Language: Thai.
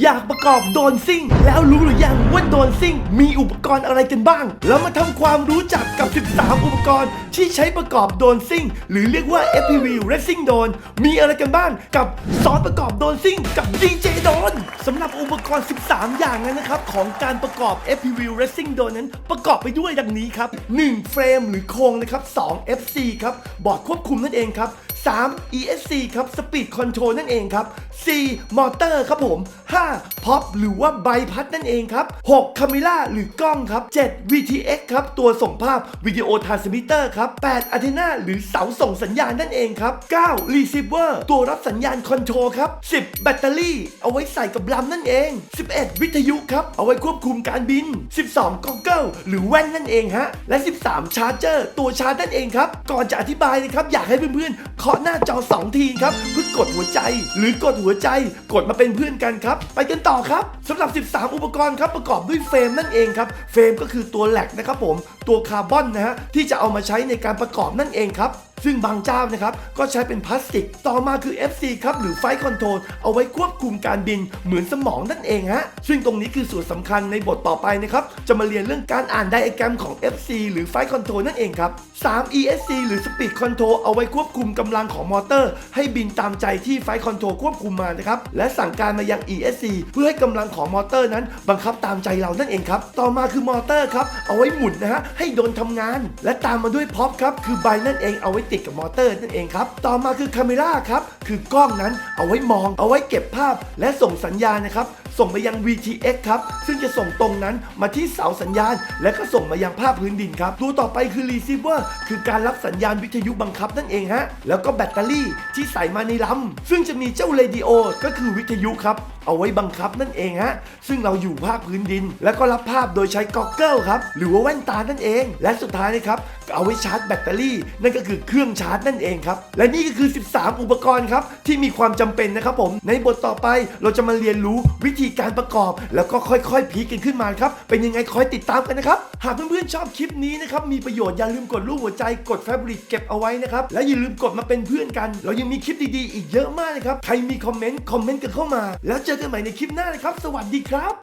อยากประกอบโดนซิ่ง แล้วรู้หรือยังว่าโดนซิ่ง มีอุปกรณ์อะไรกันบ้าง แล้วมาทำความรู้จักกับ 13 อุปกรณ์ ที่ใช้ประกอบโดนซิ่ง หรือเรียกว่า FPV Racing Drone มีอะไรกันบ้างกับสอนประกอบโดนซิ่ง กับ DJ โดนสำหรับอุปกรณ์ 13 อย่างนั้นนะครับ ของการประกอบ FPV Racing Drone นั้น ประกอบไปด้วยดังนี้ครับ 1 เฟรมหรือโครงนะครับ 2 FC ครับบอร์ดควบคุมนั่นเองครับ 3 ESC ครับ Speed Control นั่นเองครับ4มอเตอร์ครับผม 5 Pop หรือว่าใบพัดนั่นเองครับ 6 Camera หรือกล้องครับ 7 VTX ครับ ตัวส่งภาพวิดีโอทรานสมิเตอร์ครับ 8 Antenna หรือเสาส่งสัญญาณนั่นเองครับ 9 Receiver ตัวรับสัญญาณคอนโทรลครับ 10 แบตเตอรี่ เอาไว้ใส่กับลำนั่นเอง 11 วิทยุครับ เอาไว้ควบคุมการบิน 12 Goggle หรือแว่นนั่นเองฮะ และ 13 ชาร์เจอร์ตัวชาร์จนั่นเองครับ ก่อนจะอธิบายนะครับ อยากให้เพื่อนๆเคาะหน้าจอ 2 ทีครับเพื่อกดหัวใจ หรือกดหัวใจ กดมาเป็นเพื่อนกันครับ ไปกันต่อครับสำหรับ 13 อุปกรณ์ครับประกอบด้วยเฟรมนั่นเองครับเฟรมก็คือตัวแหลกนะครับผมตัวคาร์บอนนะฮะที่จะเอามาใช้ในการประกอบนั่นเองครับ ซึ่งบางเจ้านะครับก็ใช้เป็นพลาสติก ต่อมาคือ FC ครับหรือไฟคอนโทรลเอาไว้ควบคุมการบินเหมือนสมองนั่นเองฮะซึ่งตรงนี้คือส่วนสำคัญในบทต่อไปนะครับจะมาเรียนเรื่องการอ่านไดอะแกรมของ FC หรือไฟคอนโทรลนั่นเองครับ 3 ESC หรือ Speed Control เอาไว้ควบคุมกำลังของมอเตอร์ ให้บินตามใจที่ไฟคอนโทรลควบคุมมานะครับและสั่งการมายัง ESC เพื่อให้กำลังของมอเตอร์นั้นบังคับตามใจเรานั่นเองครับต่อมาคือมอเตอร์ครับเอาไว้หมุนนะฮะให้โดนทำงาน และตามมาด้วยพ็อปครับคือใบนั่นเองเอาไว้ติดกับมอเตอร์นั่นเองครับต่อมาคือคาเมราครับคือกล้องนั้นเอาไว้มอง เอาไว้เก็บภาพและส่งสัญญาณนะครับส่งไปยัง VTX ครับ ซึ่งจะส่งตรงนั้นมาที่เสาสัญญาณ และก็ส่งมายังภาพพื้นดินครับ ตัวต่อไปคือ Receiver คือการรับสัญญาณวิทยุบังคับนั่นเองฮะ แล้วก็แบตเตอรี่ที่ใส่มาในลำ ซึ่งจะมีเจ้าเรดิโอก็คือวิทยุครับ เอาไว้บังคับนั่นเองฮะ ซึ่งเราอยู่ภาคพื้นดิน แล้วก็รับภาพโดยใช้ก็อกเกิลครับ หรือว่าแว่นตานั่นเองและสุดท้ายนะครับเอาไว้ชาร์จแบตเตอรี่ นั่นก็คือเครื่องชาร์จนั่นเองครับ และนี่ก็คือ 13 อุปกรณ์ครับที่มีความจำเป็นนะครับผม ในบทต่อไปเราจะมาเรียนรู้วิธีการประกอบ แล้วก็ค่อยๆพีกันขึ้นมาครับ เป็นยังไงคอยติดตามกันนะครับ หากเพื่อนๆชอบคลิปนี้นะครับมีประโยชน์อย่าลืมกดรูปหัวใจกดแฟบริกเก็บเอาไว้นะครับ และอย่าลืมกดมาเป็นเพื่อนกัน เรายังมีคลิปดีๆ อีกเยอะมากนะครับ ใครมีคอมเมนต์คอมเมนต์กันเข้ามา แล้วเจอกันใหม่ในคลิปหน้านะครับ สวัสดีครับ